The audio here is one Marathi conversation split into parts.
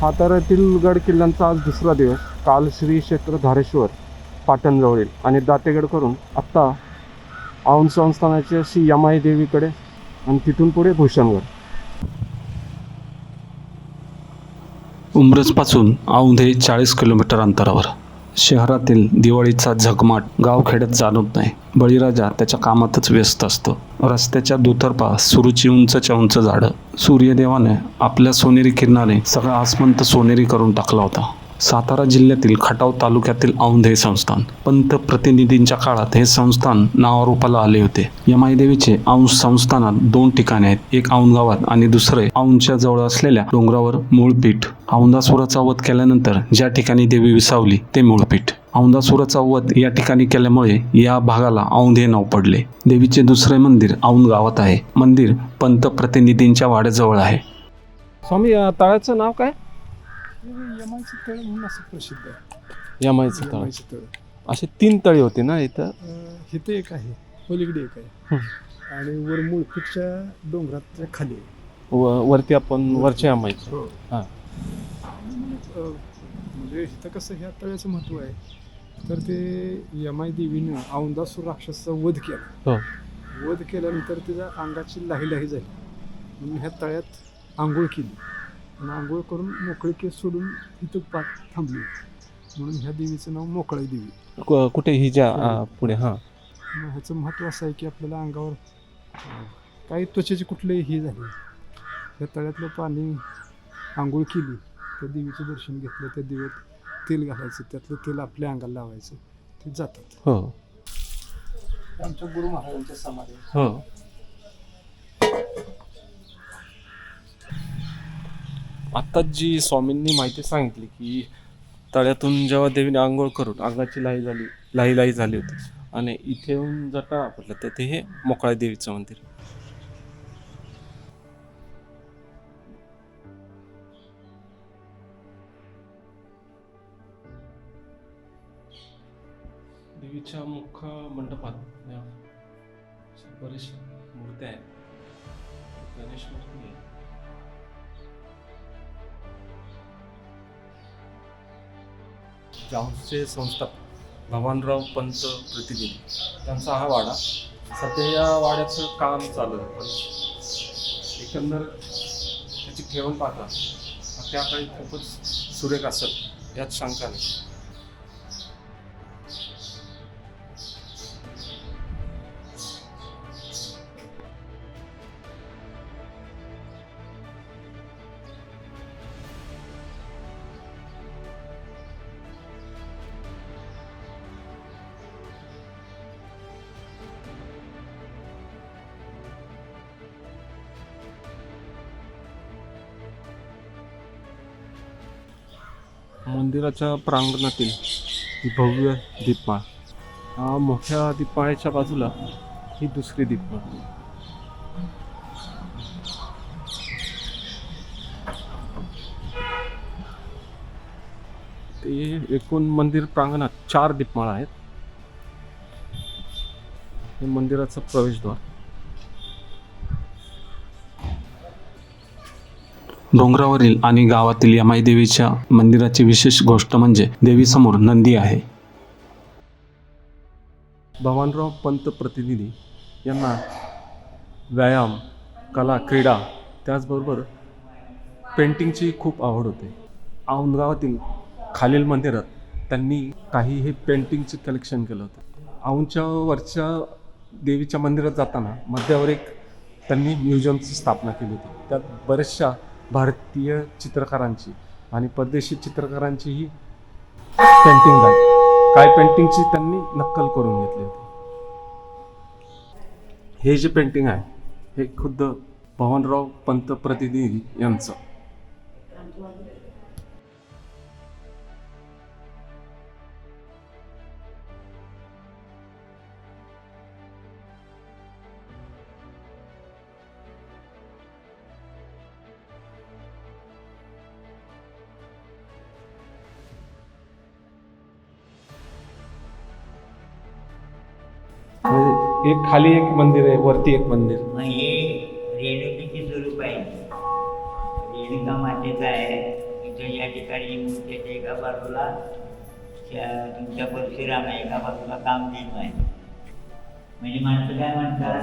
साताऱ्यातील गड किल्ल्यांचा आज दुसरा दिवस. काल श्री क्षेत्र धारेश्वर पाटणजवळील आणि दातेगड करून आत्ता औंध संस्थानाची श्री यमाई देवीकडे आणि तिथून पुढे भूषणगड. उंब्रजपासून औंधे चाळीस किलोमीटर अंतरावर. शहरातील दिवाळीचा झगमाट गावखेड्यात जाणवत नाही. बळीराजा त्याच्या कामातच व्यस्त असतो. रस्त्याच्या दुतर्फा सुरूची उंचच्या उंच झाडं. सूर्यदेवाने आपल्या सोनेरी किरणाने सगळा आसमंत सोनेरी करून टाकला होता. सातारा जिल्ह्यातील खटाव तालुक्यातील औंध हे संस्थान. पंत प्रतिनिधींच्या काळात हे संस्थान नावारूपाला आले होते. यमाई देवीचे औंध संस्थानात दोन ठिकाणे आहेत. एक औंध गावात आणि दुसरे औंधच्या जवळ असलेल्या डोंगरावर मूळपीठ. औंधासुराचा वध केल्यानंतर ज्या ठिकाणी देवी विसावली ते मूळपीठ. औंधासुराचा वध या ठिकाणी केल्यामुळे या भागाला औंध हे नाव पडले. देवीचे दुसरे मंदिर औंध गावात आहे. मंदिर पंत प्रतिनिधींच्या वाड्याजवळ आहे. स्वामी तळ्याचं नाव काय? यमाईचं तळ म्हणून असं प्रसिद्ध आहे. यमाईचं तळ. तळ. असे तीन तळी होते ना इथं? इथं एक आहे पलीकडे एक आहे. आणि वर मुळपीठच्या डोंगराच्या खाली आहे. व वरती आपण वरच्या यमाईचं. हो. हां. म्हणजे इथं कसं ह्या तळ्याचं महत्त्व आहे. तर ते यमाई देवीनं औंदासूर राक्षसाचा वध केला. हो. वध केल्यानंतर तिच्या अंगाची लाही लाही झाली. म्हणून ह्या तळ्यात आंघोळ केली. आणि आंघोळ करून मोकळे केस सोडून इथं पाठ थांबली म्हणून ह्या देवीचं नाव मोकळी देवी. कु- कुठे ही ज्या अं, पुढे हां. मग ह्याचं महत्त्व असं आहे की आपल्याला अंगावर अं, काही त्वचेची कुठलीही ही झाली. त्या तळ्यातलं पाणी आंघोळ केली त्या देवीचं दर्शन घेतलं त्या देवीत तेल घालायचं त्यातलं तेल आपल्या अंगाला लावायचं ते जातात. हो. आमच्या गुरु महाराजांच्या समाधी हो. आत्ताच जी स्वामींनी माहिती सांगितली की तळ्यातून जेव्हा देवीने आंघोळ करून अंगाची लाही झाली लाही लाही झाली होती. आणि इथे येऊन का आपटलं तर ते हे मोकळ्या देवीचं मंदिर. देवीच्या मुख मंडपात बरेचशा मूर्त्या आहेत. गणेश मूर्ती आहे संस्थापक भवानराव पंत प्रतिनिधी. त्यांचा हा वाडा. सध्या या वाड्याचं काम चालू आहे. पण एकंदर त्याची ठेवण पाहता त्या काळी खूपच सुरेख असत यात शंका नाही. मंदिराच्या प्रांगणातील ही भव्य दीपमाळ. हा मोठ्या दीपमाळेच्या बाजूला ही दुसरी दीपमाळ. ते एकूण मंदिर प्रांगणात चार दीपमाळा आहेत. हे मंदिराचं प्रवेशद्वार. डोंगरावरील आणि गावातील यमाई देवीच्या मंदिराची विशेष गोष्ट म्हणजे देवीसमोर नंदी आहे. भवानराव पंत प्रतिनिधी यांना व्यायाम कला क्रीडा त्याचबरोबर पेंटिंगची खूप आवड होते. औंध गावातील खालील मंदिरात त्यांनी काही हे पेंटिंगचं कलेक्शन केलं होतं. औंच्या वरच्या देवीच्या मंदिरात जाताना मध्यावर एक त्यांनी म्युझियमची स्थापना केली होती. त्यात बऱ्याचशा भारतीय चित्रकारांची आणि परदेशी चित्रकारांचीही पेंटिंग आहे काय पेंटिंगची त्यांनी नक्कल करून घेतली होती. हे जे पेंटिंग आहे हे खुद्द भवनराव पंत प्रतिनिधी यांचं. एक खाली एक मंदिर आहे वरती एक मंदिर. मग हे रेणुकीचे स्वरूप आहे. रेणुका मातेचं आहे. तुमच्या या ठिकाणी मूर्तीच्या एका बाजूला. तुमच्या परशुराम एका बाजूला काम देत आहे. म्हणजे माणसं काय म्हणतात?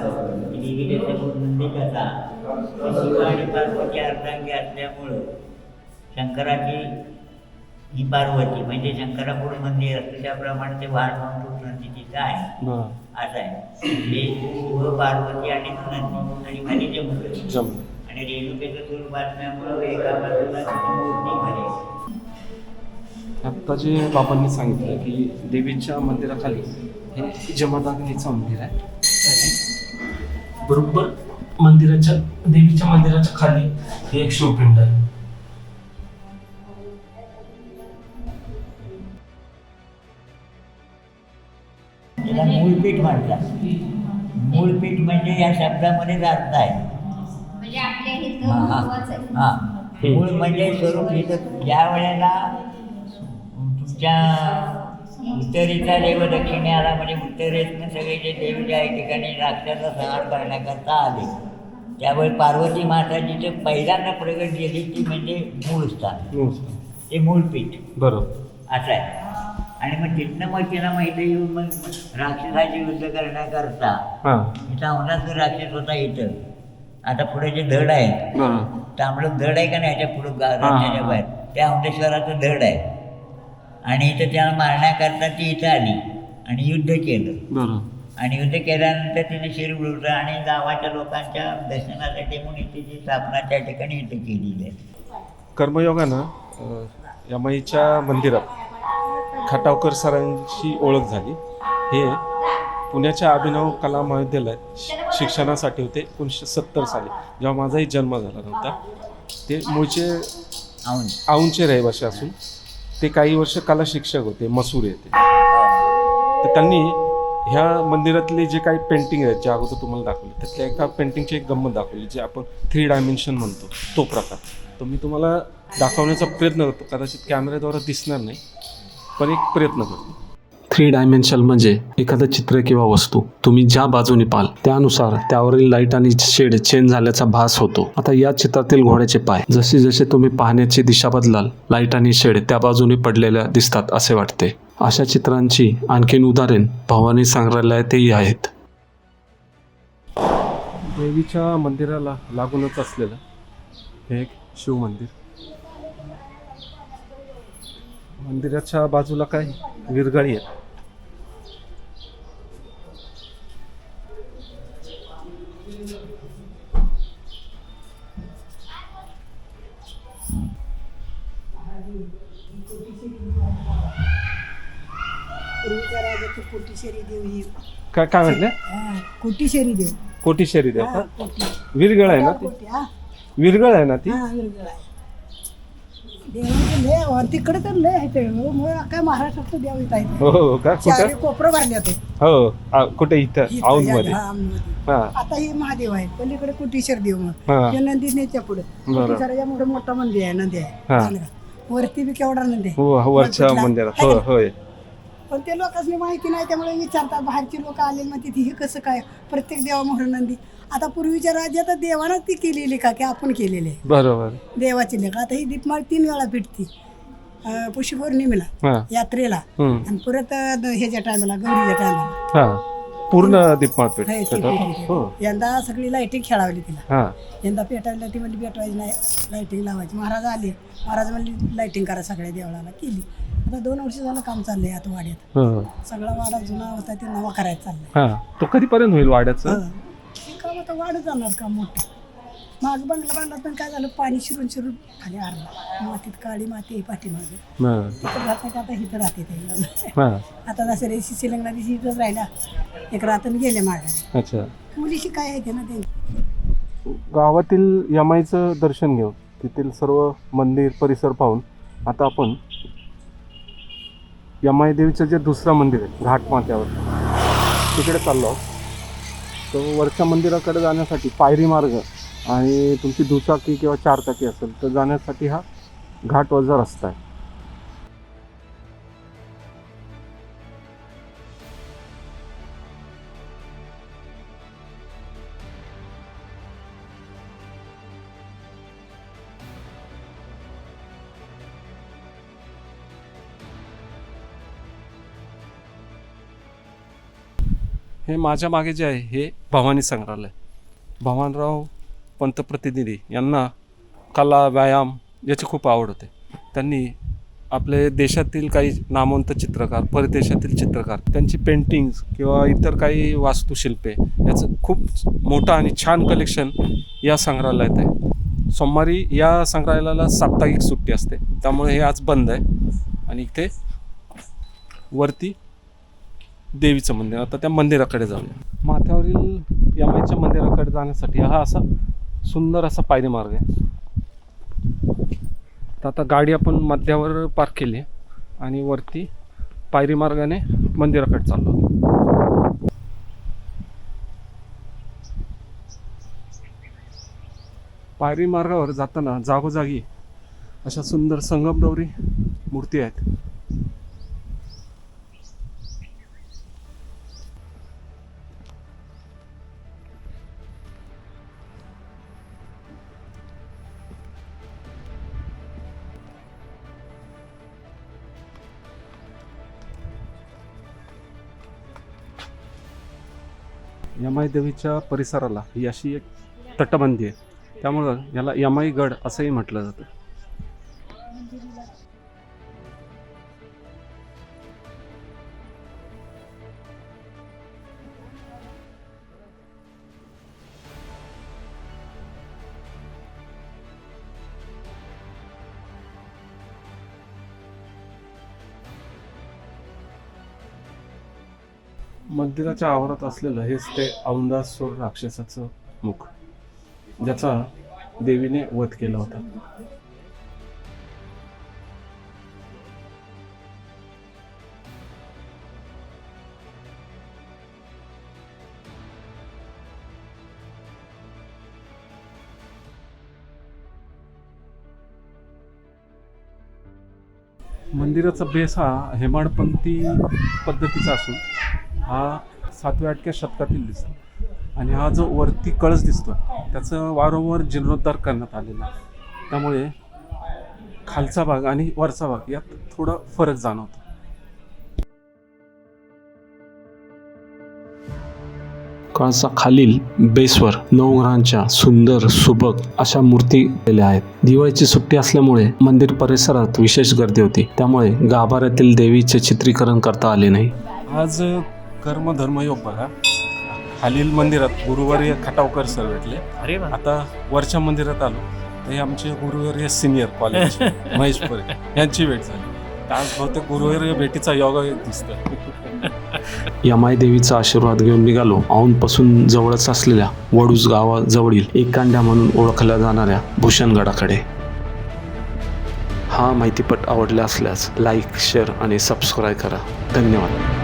की समोर नंदी कसा? शिव आणि पार्वती अर्धांगी असल्यामुळं शंकराची ही पार्वती म्हणजे शंकरापुढे मंदिर असतं त्याप्रमाणे ते वाहन म्हणून नंदीची आहे बरं असं आहे. हे पार्वती आणि नंदी आणि खाली जमलं आणि रेणुकेचं स्वरूप असल्यामुळं एका बाजूला मूर्ती खाली आत्ता जे बाबांनी सांगितलं की देवीच्या मंदिराखाली हे जमादाग्नीचं मंदिर आहे. बरोबर? मंदिराच्या देवीच्या मंदिराच्या खाली हे एक शिवपिंड आहे. त्याला मूळपीठ म्हणतात. मूळपीठ म्हणजे या शब्दामध्येच अर्थ आहे म्हणजे हा, आहे. हा. हा. मूळ म्हणजे स्वरूप इथं ज्या वेळेला तुमच्या उत्तरेचा देव दक्षिणेला म्हणजे उत्तरेतनं सगळे जे देव ज्या ठिकाणी राक्षाचा संहार करण्याकरता आले. त्यावेळी पार्वती माता जिथे पहिल्यांदा प्रगट झाली ती म्हणजे मूळ स्थान. ते मूळपीठ बरं असं आहे. आणि मग तिथनं मग तिला माहिती येऊन मग राक्षसाची युद्ध करण्याकरता हां. इथं औंधाचं राक्षस होता इथं. आता पुढे जे धड आहे तांबडं धड आहे का नाही याच्या पुढं हा, राज्याच्या. बाहेर? त्या औंधेश्वराचं धड आहे. आणि इथं त्याला मारण्याकरता ती इथं आली आणि युद्ध केलं. आणि युद्ध केल्यानंतर तिने शिर उडवलं आणि गावाच्या लोकांच्या दर्शनासाठी म्हणून तिची स्थापना त्या ठिकाणी इथं केलेली आहे. कर्मयोगानं यमाईच्या मंदिरात. खटावकर सरांची ओळख झाली. हे पुण्याच्या अभिनव कला महाविद्यालयात शिक्षणासाठी होते एकोणीसशे सत्तर साली जेव्हा माझाही जन्म झाला नव्हता. ते मूळचे औंध औंधचे रहिवासी असून ते काही वर्ष कला शिक्षक होते मसूर येथे. तर त्यांनी ह्या मंदिरातले जे काही पेंटिंग आहेत जे अगोदर तुम्हाला दाखवले त्यातल्या एका पेंटिंगची एक गंमत दाखवली जे आपण थ्री डायमेन्शन म्हणतो तो प्रकार. तो मी तुम्हाला दाखवण्याचा प्रयत्न करतो कदाचित कॅमेऱ्याद्वारे दिसणार नाही. पण एक प्रयत्न करतो. थ्री डायमेन्शन म्हणजे एखादं चित्र किंवा वस्तू. तुम्ही ज्या बाजूने पाल त्यानुसार त्यावरील लाइट आणि शेड चेंज झाल्याचा भास होतो. आता या चित्रातील घोड्याचे पाय जसे जसे तुम्ही पाहण्याची दिशा बदलाल लाइट आणि शेड त्या बाजूने पडलेल्या दिसतात असे वाटते. अशा चित्रांची आणखीन उदाहरण भवानी संग्रहालयातही आहेत. देवीच्या मंदिराला लागूनच असलेलं हे एक शिव मंदिर मंदिराच्या बाजूला काय विरगळी आहे काय काय म्हटलं? कोटीशेरी देव. कोटीशेरी देव का? विरगळ आहे ना ती? विरगळ आहे ना ती? देवाचं लय वर तिकडे तर लय आहे ते. मग काय महाराष्ट्रात देव येत आहेत. हो हो का? चारी कुठं कोपरं भरले ते हो आ, कुठे इथं? औंधमध्ये हा आता हे महादेव आहे पलीकडे कोटीश्वर देव मग हा. ते नंदीच नाही त्या पुढे. बरं. कोटीश्वराच्या मोठं मोठा मंदिर आहे नंदी आहे. हा. चांगला. वरती बी केवढा नंदी आहे. हो वरच्या? मंदिरात. हो होय. पण ते लोकांनी माहिती नाही त्यामुळे विचारतात. बाहेरची लोक आले मग तिथे हे कसं काय? प्रत्येक देवा मोहर नंदी. आता पूर्वीच्या राज्यात देवानं ती केलेली का? की आपण केलेली आहे. बरोबर. देवाची लेख. आता ही दीपमाळ तीन वेळा पिटती. अं, पुष्य पौर्णिमेला हा. यात्रेला. हम्म. आणि परत अं, ह्याच्या टायमाला गौरीच्या टायमाला. हा. पूर्ण दीपमाळ हे ती. हो. यंदा सगळी लाईटिंग खेळावली तिला. हा. यंदा पेटायला ती म्हणली पेटवायची नाही लाईटिंग लावायची. महाराज आले. महाराज म्हणली लाईटिंग करा सगळ्या देवळाला. केली. आता दोन वर्ष झालं काम चाललंय आता वाड्यात. हो. सगळा वाडा जुना होता ते नवा करायचा चाललाय. हा. तो कधीपर्यंत होईल वाड्याचं. काम आता वाढत जाणार काम मोठं? माग बंगला बांधला पण काय झालं? पाणी शिरून शिरून खाली आरलं. मातीत काळी माती आहे पाठीमागे. हा. इथं राहतात आता इथं राहते ते. हा. आता दसऱ्या दिवशी शिलंगणा दिवशी इथंच राहिला. एक रातून गेले मागाने अच्छा. मुलीशी काय आहे ते ना ते? गावातील यमाईचं दर्शन घेऊन तेथील सर्व मंदिर परिसर पाहून आता आपण यमाई देवीचं जे दुसरं मंदिर आहे घाटमाथ्यावर तिकडे चाललो आहोत. तर वरच्या मंदिराकडे जाण्यासाठी पायरी मार्ग आणि तुमची दुचाकी किंवा चारचाकी असेल तर जाण्यासाठी हा घाट वजा रस्ता आहे. हे माझ्या मागे जे आहे हे भवानी संग्रहालय. भवानराव पंतप्रतिनिधी यांना कला व्यायाम याची खूप आवड होते. त्यांनी आपले देशातील काही नामवंत चित्रकार परदेशातील चित्रकार त्यांची पेंटिंग्स किंवा इतर काही वास्तुशिल्पे याचं खूप मोठं आणि छान कलेक्शन या संग्रहालयात आहे. सोमवारी या संग्रहालयाला साप्ताहिक सुट्टी असते. त्यामुळे हे आज बंद आहे. आणि इथे वरती देवीचं मंदिर. आता त्या मंदिराकडे जाऊया. माथ्यावरील यमाईच्या मंदिराकडे जाण्यासाठी हा असा सुंदर असा पायरी मार्ग आहे. तर आता गाडी आपण मध्यावर पार्क केली आणि वरती पायरी मार्गाने मंदिराकडे चाललो पायरी मार्गावर जाताना जागोजागी अशा सुंदर संगमरवरी मूर्ती आहेत. यमाई देवीच्या परिसराला ही अशी एक तटबंदी आहे. त्यामुळं याला यमाई गड असंही म्हटलं जातं. मंदिराच्या आवारात असलेलं हेच ते औंदासूर राक्षसाचं मुख ज्याचा देवीने वध केला होता. मंदिराचा बेस हा हेमाडपंथी पद्धतीचा असून हा सातव्या आठव्या शतकातील दिसतो. आणि हा जो वरती कळस दिसतो त्याचं वारंवार जीर्णोद्धार करण्यात आलेला आहे. त्यामुळे खालचा भाग आणि वरचा भाग यात थोडा फरक जाणवतो. कळसा खालील बेसवर नवग्रहांच्या सुंदर सुबक अशा मूर्ती केलेल्या आहेत. दिवाळीची सुट्टी असल्यामुळे मंदिर परिसरात विशेष गर्दी होती. त्यामुळे गाभाऱ्यातील देवीचे चित्रीकरण करता आले नाही. आज कर्म धर्मयोग बघा. खालील मंदिरात गुरुवारी खटावकर सर भेटले. अरे वा. आता वरच्या मंदिरात आलो. तर हे आमचे गुरुवर्य सिनियर कॉलेज महेश परे यांची भेट झाली. तर आज बहुतेक गुरुवर्य भेटीचा योग दिसतोय. यमाई देवीचा आशीर्वाद घेऊन निघालो. औंधपासून जवळच असलेल्या वडूज गावाजवळील एकांड्या म्हणून ओळखल्या जाणाऱ्या भूषणगडाकडे. हा माहितीपट आवडला असल्यास लाईक शेअर आणि सबस्क्राईब करा. धन्यवाद.